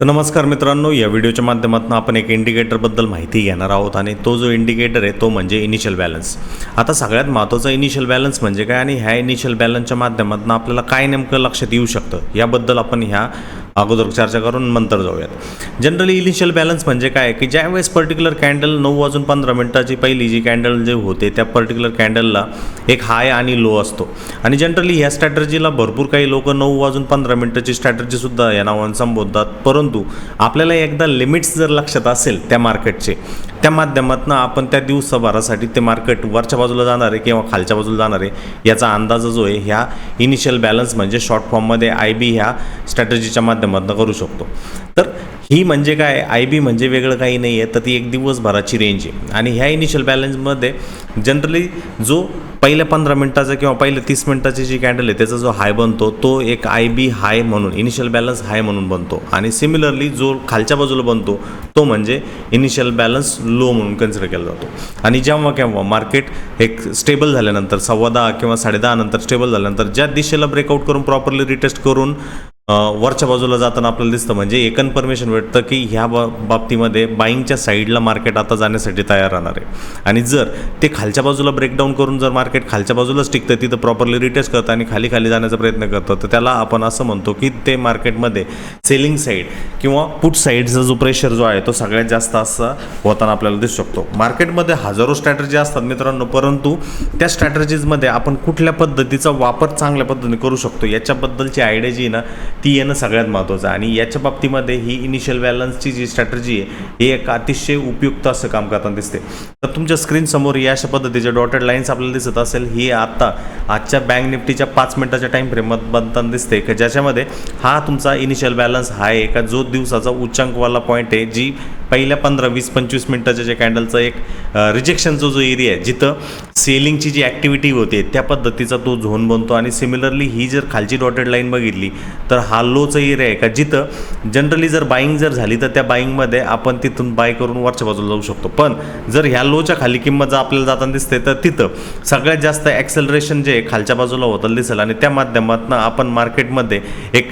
तर नमस्कार मित्रांनो या व्हिडिओच्या माध्यमातून आपण एक इंडिकेटरबद्दल माहिती घेणार आहोत आणि तो जो इंडिकेटर आहे तो म्हणजे इनिशियल बॅलन्स आता सगळ्यात महत्त्वाचा इनिशियल बॅलन्स म्हणजे काय आणि ह्या इनिशियल बॅलन्सच्या माध्यमातून आपल्याला काय नेमकं लक्षात येऊ शकतं? याबद्दल आपण ह्या अगोदर चर्चा करून नंतर जाऊयात. जनरली इनिशियल बॅलन्स म्हणजे काय? की ज्यावेळेस पर्टिक्युलर कॅन्डल नऊ वाजून पंधरा मिनटाची पहिली जी कॅन्डल जे होते त्या पर्टिक्युलर कॅन्डलला एक हाय आणि लो असतो. आणि जनरली ह्या स्ट्रॅटर्जीला भरपूर काही लोक नऊ वाजून पंधरा मिनटाची स्ट्रॅटर्जीसुद्धा या नावाने संबोधतात. परंतु आपल्याला एकदा लिमिट्स जर लक्षात असेल त्या मार्केटचे त्या माध्यमातून आपण त्या दिवसभरासाठी ते मार्केट वरच्या बाजूला जाणार आहे किंवा खालच्या बाजूला जाणार आहे याचा अंदाज जो आहे ह्या इनिशियल बॅलन्स म्हणजे शॉर्ट फॉर्ममध्ये आय बी ह्या स्ट्रॅटजीच्या माध्यमातून करू शकतो. तर ही म्हणजे काय? आय बी म्हणजे वेगळं काही नाही आहे तर ती एक दिवसभराची रेंज आहे. आणि ह्या इनिशियल बॅलन्समध्ये जनरली जो पहिल्या पंधरा मिनटाचा किंवा पहिल्या तीस मिनटाची जी कॅन्डल आहे त्याचा जो हाय बनतो तो एक आय बी हाय म्हणून इनिशियल बॅलन्स हाय म्हणून बनतो. आणि सिमिलरली जो खालच्या बाजूला बनतो तो म्हणजे इनिशियल बॅलन्स लो म्हणून कन्सिडर केला जातो. आणि जेव्हा केव्हा मार्केट एक स्टेबल झाल्यानंतर सव्वा दहा किंवा साडेदहा नंतर स्टेबल झाल्यानंतर ज्या दिशेला ब्रेकआउट करून प्रॉपरली रिटेस्ट करून वरच्या बाजूला जाताना आपल्याला दिसतं. म्हणजे एक कन्फर्मेशन भेटतं की ह्या बा बाबतीमध्ये बाईंगच्या साईडला मार्केट आता जाण्यासाठी तयार राहणार आहे. आणि जर ते खालच्या बाजूला ब्रेकडाऊन करून जर मार्केट खालच्या बाजूलाच टिकतं तिथं प्रॉपरली रिटेस्ट करतं आणि खाली खाली जाण्याचा प्रयत्न करतं तर त्याला आपण असं म्हणतो की ते मार्केटमध्ये सेलिंग साईड किंवा पुट साईडचा जो प्रेशर जो आहे तो सगळ्यात जास्त असा होताना आपल्याला दिसू शकतो. मार्केटमध्ये हजारो स्ट्रॅटर्जी असतात मित्रांनो परंतु त्या स्ट्रॅटर्जीजमध्ये आपण कुठल्या पद्धतीचा वापर चांगल्या पद्धतीने करू शकतो याच्याबद्दलची आयडिया जी आहे ना ती येणं सगळ्यात महत्त्वाचं आहे. आणि याच्या बाबतीमध्ये ही इनिशियल बॅलन्सची जी स्ट्रॅटर्जी आहे ही एक अतिशय उपयुक्त असं काम करताना दिसते. तर तुमच्या स्क्रीनसमोर या अशा पद्धतीच्या डॉटेड लाईन्स आपल्याला दिसत असेल ही आत्ता आजच्या बँक निफ्टीच्या पाच मिनटाच्या टाईम फ्रेममध्ये बनताना दिसते. की ज्याच्यामध्ये हा तुमचा इनिशियल बॅलन्स हा आहे का जो दिवसाचा उच्चांकवाला पॉईंट आहे जी पहिल्या पंधरा वीस पंचवीस मिनटाच्या ज्या कॅन्डलचा एक रिजेक्शनचा जो एरिया आहे जिथं सेलिंगची जी ॲक्टिव्हिटी होते त्या पद्धतीचा तो झोन बनतो. आणि सिमिलरली ही जर खालची डॉटेड लाईन बघितली तर हा लोचा एरिया आहे का? जिथं जनरली जर बाईंग जर झाली तर त्या बाईंगमध्ये आपण तिथून बाय करून वरच्या बाजूला जाऊ शकतो. पण जर ह्या लोच्या खाली किंमत जर आपल्याला जाताना दिसते तर तिथं सगळ्यात जास्त ॲक्सेलरेशन जे खालच्या बाजूला होताना दिसेल. आणि त्या माध्यमातून आपण मार्केटमध्ये एक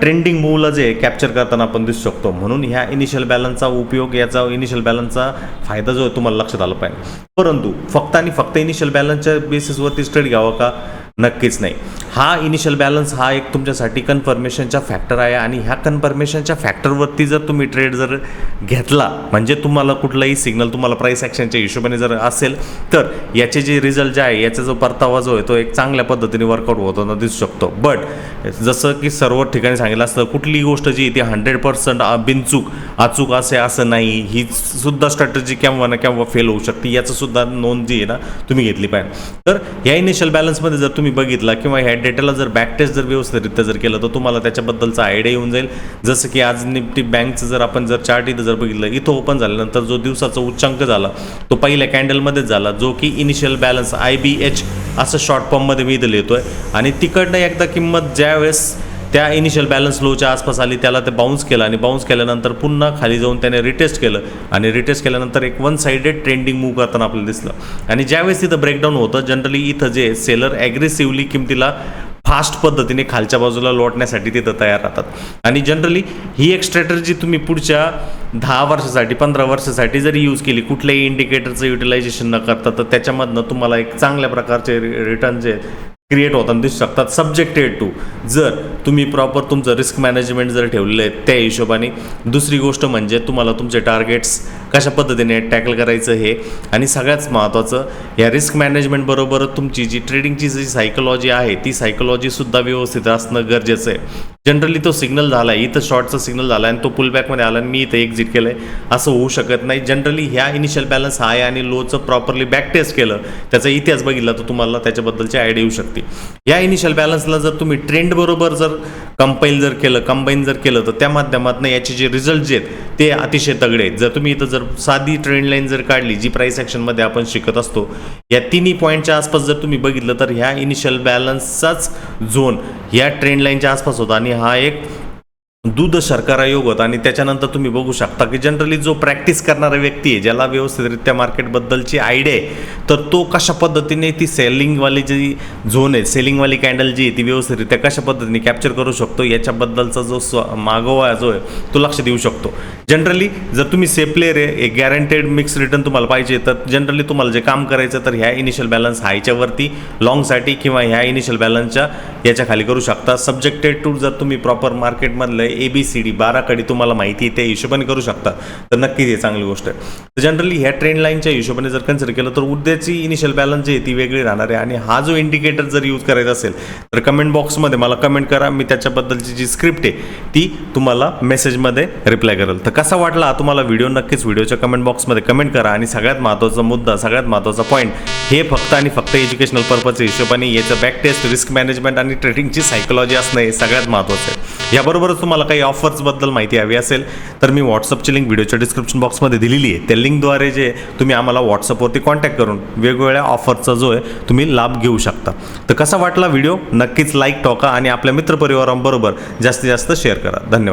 ट्रेंडिंग मूवला जे कॅप्चर करताना आपण दिसू शकतो. म्हणून ह्या इनिशियल बॅलन्सचा उपयोग याचा इनिशियल बॅलन्सचा फायदा जो आहे तुम्हाला लक्षात आला पाहिजे. परंतु फक्त आणि फक्त इनिशियल बॅलन्सच्या बेसिसवरती ट्रेड घ्यावा का? नक्कीच नाही. हा इनिशियल बॅलन्स हा एक तुमच्यासाठी कन्फर्मेशनचा फॅक्टर आहे आणि ह्या कन्फर्मेशनच्या फॅक्टरवरती जर तुम्ही ट्रेड जर घेतला म्हणजे तुम्हाला कुठलाही सिग्नल तुम्हाला प्राईस ॲक्शनच्या हिशोबाने जर असेल तर याचे जे रिझल्ट जे आहे याचा जो परतावा जो आहे तो एक चांगल्या पद्धतीने वर्कआउट होताना दिसू शकतो. बट जसं की सर्व ठिकाणी सांगितलं असतं कुठलीही गोष्ट जी ती हंड्रेड पर्सेंट बिनचूक अचूक असे असं नाही ही सुद्धा स्ट्रॅटजी केव्हा ना केव्हा फेल होऊ शकते याचं सुद्धा नोंद जी आहे ना तुम्ही घेतली पाहिजे. तर या इनिशियल बॅलन्समध्ये जर तुम्ही बघितला किंवा ह्या डेटाला जर बॅक टेस्ट जर व्यवस्थितरित्या जर केलं तर तुम्हाला त्याच्याबद्दलचा आयडिया येऊन जाईल. जसं की आज निफ्टी बँकचं जर आपण जर चार्ट इथं जर बघितलं इथं ओपन झाल्यानंतर जो दिवसाचा उच्चांक झाला तो पहिल्या कॅन्डलमध्येच झाला जो की initial balance I B H असं शॉर्ट फॉर्ममध्ये मी इथं लिहितो आहे आणि तिकडनं एकदा किंमत ज्यावेळेस त्या इनिशियल बॅलन्स लोच्या आसपास आली त्याला ते बाउन्स केलं आणि बाउन्स केल्यानंतर पुन्हा खाली जाऊन त्याने रिटेस्ट केलं. आणि रिटेस्ट केल्यानंतर एक वन साइडेड ट्रेंडिंग मूव करताना आपल्याला दिसलं. आणि ज्यावेळेस तिथं ब्रेकडाऊन होतं जनरली इथं जे सेलर ॲग्रेसिव्हली किमतीला फास्ट पद्धतीने खालच्या बाजूला लोटण्यासाठी तिथं तयार राहतात. आणि जनरली ही एक स्ट्रॅटर्जी तुम्ही पुढच्या दहा वर्षासाठी पंधरा वर्षासाठी जरी यूज केली कुठल्याही इंडिकेटरचं युटिलायझेशन न करता तर त्याच्यामधनं तुम्हाला एक चांगल्या प्रकारचे रिटर्न जे क्रिएट होताना दिसू शकतात. सब्जेक्टेड टू जर तुम्ही प्रॉपर तुमचं रिस्क मॅनेजमेंट जर ठेवलेलं आहे त्या हिशोबाने दुसरी गोष्ट म्हणजे तुम्हाला तुमचे टार्गेट्स कशा पद्धतीने टॅकल करायचं हे. आणि सगळ्यात महत्त्वाचं या रिस्क मॅनेजमेंटबरोबर तुमची जी ट्रेडिंगची जी सायकोलॉजी आहे ती सायकोलॉजीसुद्धा व्यवस्थित असणं गरजेचं आहे. जनरली तो सिग्नल झाला आहे इथं शॉर्टचा सिग्नल झाला आणि तो पुलबॅकमध्ये आला आणि मी इथं एक्झिट केलं आहे असं होऊ शकत नाही. जनरली ह्या इनिशियल बॅलन्स हाय आणि लोचं प्रॉपरली बॅक टेस्ट केलं त्याचा इतिहास बघितला तर तुम्हाला त्याच्याबद्दलची आयडिया येऊ शकते. या इनिशियल बॅलन्सला जर तुम्ही ट्रेंड बरोबर जर कंपाईल जर केलं कंबाईन जर केलं तर त्या माध्यमातून याचे जे रिझल्ट जे आहेत ते अतिशय तगडे आहेत. जर तुम्ही इथं जर साधी ट्रेंड लाईन जर काढली जी प्राईस ॲक्शनमध्ये आपण शिकत असतो या तिन्ही पॉईंटच्या आसपास जर तुम्ही बघितलं तर ह्या इनिशियल बॅलन्सचाच झोन ह्या ट्रेंड लाईनच्या आसपास होता. आणि हा एक दूध शर्करा होता. आणि त्याच्यानंतर तुम्ही बघू शकता की जनरली जो प्रॅक्टिस करणारा व्यक्ती आहे ज्याला व्यवस्थितरित्या मार्केटबद्दलची आयडिया आहे तर तो कशा पद्धतीने ती सेलिंगवाली जी झोन आहे सेलिंगवाली कॅन्डल जी आहे ती व्यवस्थितरित्या कशा पद्धतीने कॅप्चर करू शकतो याच्याबद्दलचा जो स्व मागोवा जो आहे तो लक्ष देऊ शकतो. जनरली जर तुम्ही सेफ प्लेअर आहे एक गॅरंटेड मिक्स रिटर्न तुम्हाला पाहिजे तर जनरली तुम्हाला जे काम करायचं तर ह्या इनिशियल बॅलन्स हायच्यावरती लॉंगसाठी किंवा ह्या इनिशियल बॅलन्सच्या याच्या खाली करू शकता. सब्जेक्टेड टू जर तुम्ही प्रॉपर मार्केटमधलं ए बी सी डी बाराकडे तुम्हाला माहिती आहे त्या हिशोबाने करू शकता. तर नक्कीच हे चांगली गोष्ट आहे. तर जनरली ह्या ट्रेंड लाईनच्या हिशोबाने जर कन्सिडर केलं तर उद्याची इनिशियल बॅलन्स जी आहे ती वेगळी राहणार आहे. आणि हा जो इंडिकेटर जर यूज करायचा असेल तर कमेंट बॉक्समध्ये मला कमेंट करा. मी त्याच्याबद्दलची जी स्क्रिप्ट आहे ती तुम्हाला मेसेजमध्ये रिप्लाय करेल. तर कसा वाटला तुम्हाला व्हिडिओ नक्कीच व्हिडिओच्या कमेंट बॉक्समध्ये कमेंट करा. आणि सगळ्यात महत्त्वाचा मुद्दा सगळ्यात महत्त्वाचा पॉईंट हे फक्त आणि फक्त एज्युकेशनल पर्पजच्या हिशोबाने याचं बॅक टेस्ट रिस्क मॅनेजमेंट आणि ट्रेडिंगची सायकोलॉजी असणं हे सगळ्यात महत्त्वाचं आहे. याबरोबरच तुम्हाला काही ऑफर्सबद्दल माहिती हवी असेल तर मी व्हॉट्सअपची लिंक व्हिडिओच्या डिस्क्रिप्शन बॉक्समध्ये दिलेली आहे. त्या लिंकद्वारे जे तुम्ही आम्हाला व्हॉट्सअपवरती कॉन्टॅक्ट करून वेगवेगळ्या ऑफरचा जो आहे तुम्ही लाभ घेऊ शकता. तर कसा वाटला व्हिडिओ? नक्कीच लाईक टोका आणि आपल्या मित्रपरिवारांबरोबर जास्तीत जास्त शेअर करा. धन्यवाद.